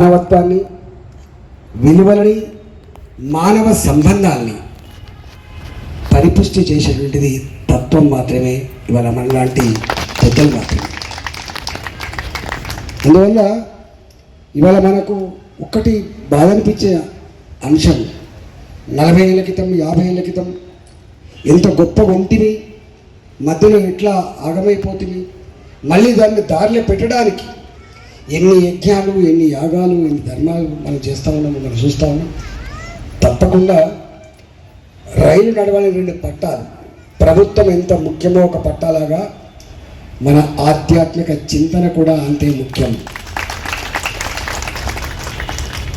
మానవత్వాన్ని విలువలని మానవ సంబంధాల్ని పరిపుష్టి చేసేటువంటిది తత్వం మాత్రమే ఇవాళ మనలాంటి పెద్దలు మాత్రమే. అందువల్ల ఇవాళ మనకు ఒక్కటి బాధ అనిపించే అంశం నలభై ఏళ్ళ క్రితం యాభై ఏళ్ళ క్రితం ఎంత గొప్ప వంటిని మధ్యలో ఎట్లా ఆగమైపోతుంది మళ్ళీ దాన్ని దారిలో పెట్టడానికి ఎన్ని యజ్ఞాలు ఎన్ని యాగాలు ఎన్ని ధర్మాలు మనం చేస్తూ ఉన్నాము మనం చూస్తూ ఉన్నాం. తప్పకుండా రైలు నడవని రెండు పట్టాలు. ప్రభుత్వం ఎంత ముఖ్యమో ఒక పట్టాలాగా మన ఆధ్యాత్మిక చింతన కూడా అంతే ముఖ్యం.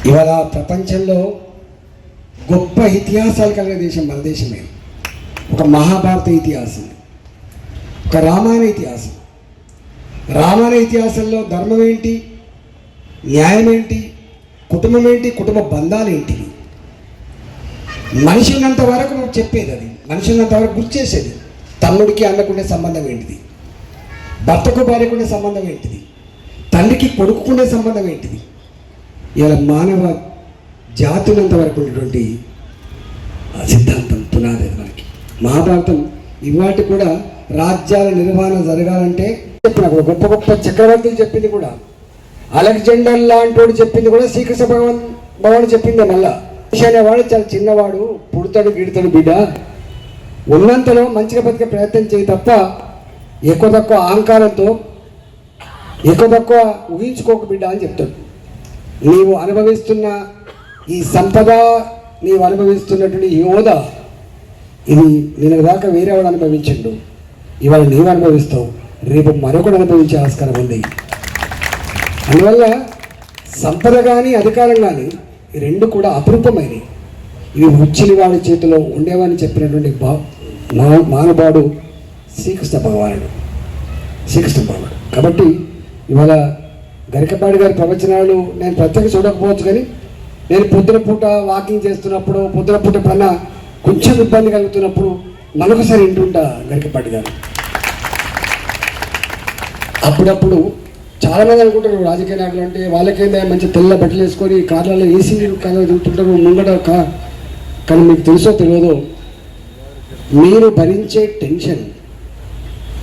ఇవాళ ప్రపంచంలో గొప్ప ఇతిహాసాలు కలిగిన దేశం మన దేశమే. ఒక మహాభారత ఇతిహాసం ఒక రామాయణ ఇతిహాసం. రామాయణ ఇతిహాసంలో ధర్మం ఏంటి? న్యాయం ఏంటి కుటుంబం ఏంటి కుటుంబ బంధాలు ఏంటి మనుషులంత వరకు నువ్వు చెప్పేది అది. మనుషులంత వరకు గుర్తు చేసేది. తమ్ముడికి అన్నకుండే సంబంధం ఏంటిది? భర్తకు భార్యకుండే సంబంధం ఏంటిది? తండ్రికి కొడుకుకుండే సంబంధం ఏంటిది? ఇలా మానవ జాతులంత వరకు ఉన్నటువంటి ఆ సిద్ధాంతం పునాది అది మనకి. మహాభారతం ఇవాటి కూడా రాజ్యాల నిర్వహణ జరగాలంటే చెప్పిన గొప్ప గొప్ప చక్రవర్తులు చెప్పింది కూడా అలెగ్జాండర్ లాంటి చెప్పింది కూడా శ్రీకృష్ణ భగవాన్ భగవాన్ చెప్పింది మళ్ళా. అనేవాడు చాలా చిన్నవాడు పుడతాడు గిడతాడు బిడ్డ. ఉన్నంతలో మంచిగా బతికే ప్రయత్నం చేయి తప్ప ఎక్కువ తక్కువ అహంకారంతో ఎక్కువ తక్కువ ఊహించుకోక బిడ్డ అని చెప్తాడు. నీవు అనుభవిస్తున్న ఈ సంపద నీవు అనుభవిస్తున్నటువంటి ఈ హోదా ఇది నేను దాకా వేరే వాడు అనుభవించండు. ఇవాళ నీవు అనుభవిస్తావు. రేపు మరొకడు అనుభవించే ఆస్కారం ఉంది. అందువల్ల సంపద కానీ అధికారం కానీ ఈ రెండు కూడా అపరూపమైనవి ఇవి ఉచ్చిని వాడి చేతిలో ఉండేవని చెప్పినటువంటి బా మా- మానవాడు శ్రీకృష్ణ భగవానుడు. శ్రీకృష్ణ భగవానుడు. కాబట్టి ఇవాళ గరికపాడి గారి ప్రవచనాలు నేను ప్రత్యేక చూడకపోవచ్చు కానీ నేను పొద్దున పూట వాకింగ్ చేస్తున్నప్పుడు పొద్దున పూట పైన కొంచెం ఇబ్బంది కలుగుతున్నప్పుడు మరొకసారి వింటుంటా గరికపాటి గారు. అప్పుడప్పుడు చాలామంది అనుకుంటారు రాజకీయ నాయకులు అంటే వాళ్ళకేందా మంచి తెల్ల బట్టలు వేసుకొని కార్లలో ఏసీ కార్లలో తిరుగుతుంటారు ముంగట కా? కానీ మీకు తెలుసో తెలియదో మీరు భరించే టెన్షన్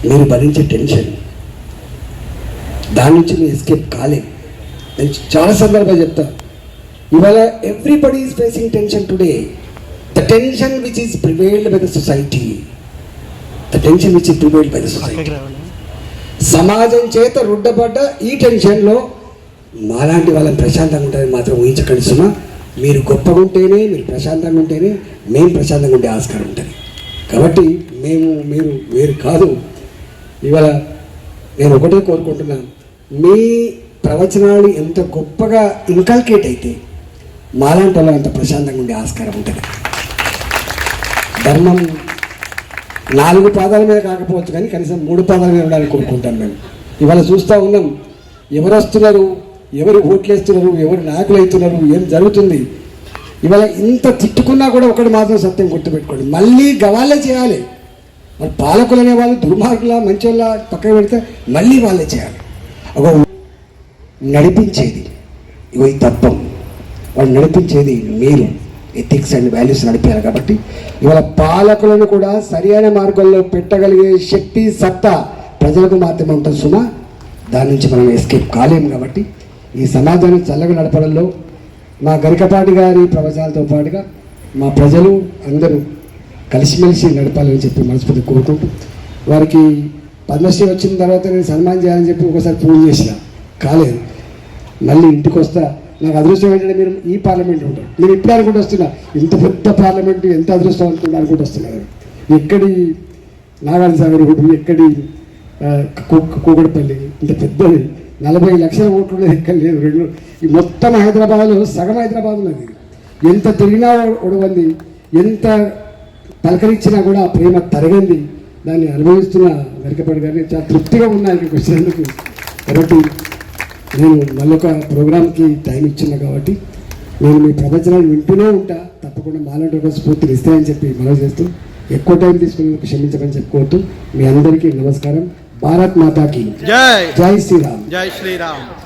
మీరు భరించే టెన్షన్ దాని నుంచి మీరు ఎస్కేప్ కాలేదు నేను చాలా సందర్భాలు చెప్తా. ఇవాళ everybody is facing tension today the tension which is prevailed by the society the tension which is prevailed by the society సమాజం చేత రుడ్డబడ్డ ఈ టెన్షన్లో మాలాంటి వాళ్ళని ప్రశాంతంగా ఉంటుంది మాత్రం ఊహించకండి సుమా. మీరు గొప్పగా ఉంటేనే మీరు ప్రశాంతంగా ఉంటేనే మేము ప్రశాంతంగా ఉండే ఆస్కారం ఉంటుంది. కాబట్టి మేము మీరు వేరు కాదు. ఇవాళ నేను ఒకటే కోరుకుంటున్నాను మీ ప్రవచనాలు ఎంత గొప్పగా ఇంకల్కేట్ అయితే మాలాంటి వాళ్ళు అంత ప్రశాంతంగా ఉండే ఆస్కారం ఉంటుంది. ధర్మం నాలుగు పాదాల మీద కాకపోవచ్చు కానీ కనీసం మూడు పాదాల మీద ఉండాలని కోరుకుంటాం మేము ఇవాళ చూస్తూ ఉన్నాం ఎవరు వస్తున్నారు ఎవరు ఓట్లేస్తున్నారు ఎవరు నాయకులు అవుతున్నారు ఏం జరుగుతుంది? ఇవాళ ఇంత తిట్టుకున్నా కూడా ఒకటి మాత్రం సత్యం గుర్తుపెట్టుకోండి. మళ్ళీ గవాళ్ళే చేయాలి. మరి పాలకులు అనేవాళ్ళు దుర్మార్గుల మంచోళ్ళ పక్కన పెడితే మళ్ళీ వాళ్ళే చేయాలి. ఒక నడిపించేది ఇవి ఈ తత్వం వాళ్ళు నడిపించేది మీరు. ఎథిక్స్ అండ్ వాల్యూస్ నడిపారు కాబట్టి ఇవాళ పాలకులను కూడా సరైన మార్గంలో పెట్టగలిగే శక్తి సత్తా ప్రజలకు మాత్రమే ఉంటుంది సుమా. దాని నుంచి మనం ఎస్కేప్ కాలేము కాబట్టి ఈ సమాజాన్ని చల్లగా నడపడంలో మా గరికపాటి గారి ప్రవచనాలతో పాటుగా మా ప్రజలు అందరూ కలిసిమెలిసి నడపాలని చెప్పి మనస్ఫూర్తి కోరుకుంటూ వారికి పద్మశ్రీ వచ్చిన తర్వాత నేను సన్మానం చేయాలని చెప్పి ఒకసారి ఫోన్ చేసిన. కాలేదు. మళ్ళీ ఇంటికి వస్తా నాకు అదృష్టం ఏంటంటే మీరు ఈ పార్లమెంట్ ఉంటారు. నేను ఇప్పుడు అనుకుంటూ వస్తున్నా ఇంత పెద్ద పార్లమెంట్ ఎంత అదృష్టం అనుకుంటా అనుకుంటూ వస్తున్నారు ఎక్కడి నాగార్జునసాగర్ ఒకటి ఎక్కడి ఆ, కూకడపల్లి ఇంత పెద్దది నలభై లక్షల ఓట్లు ఉండేది ఎక్కడ లేదు రెండు. ఈ మొత్తం హైదరాబాద్లో సగం హైదరాబాద్ ఉన్నది ఎంత తిరిగినా ఉడవంది ఎంత పలకరించినా కూడా ఆ ప్రేమ తరగంది. దాన్ని అనుభవిస్తున్న వెనకపడి గారిని చాలా తృప్తిగా ఉన్నాయి ఇక్కడికి వచ్చినందుకు కాబట్టి నేను మళ్ళొక ప్రోగ్రామ్కి టైం ఇచ్చిన కాబట్టి నేను మీ ప్రవచనాలు వింటూనే ఉంటా. తప్పకుండా మాలాంటి ఒక స్ఫూర్తిని ఇస్తాయని చెప్పి మనవి చేస్తూ ఎక్కువ టైం తీసుకునేందుకు క్షమించమని చెప్పుకోవద్దు. మీ అందరికీ నమస్కారం. భారత్ మాతాకి. జై. జై శ్రీరామ్. జై శ్రీరామ్.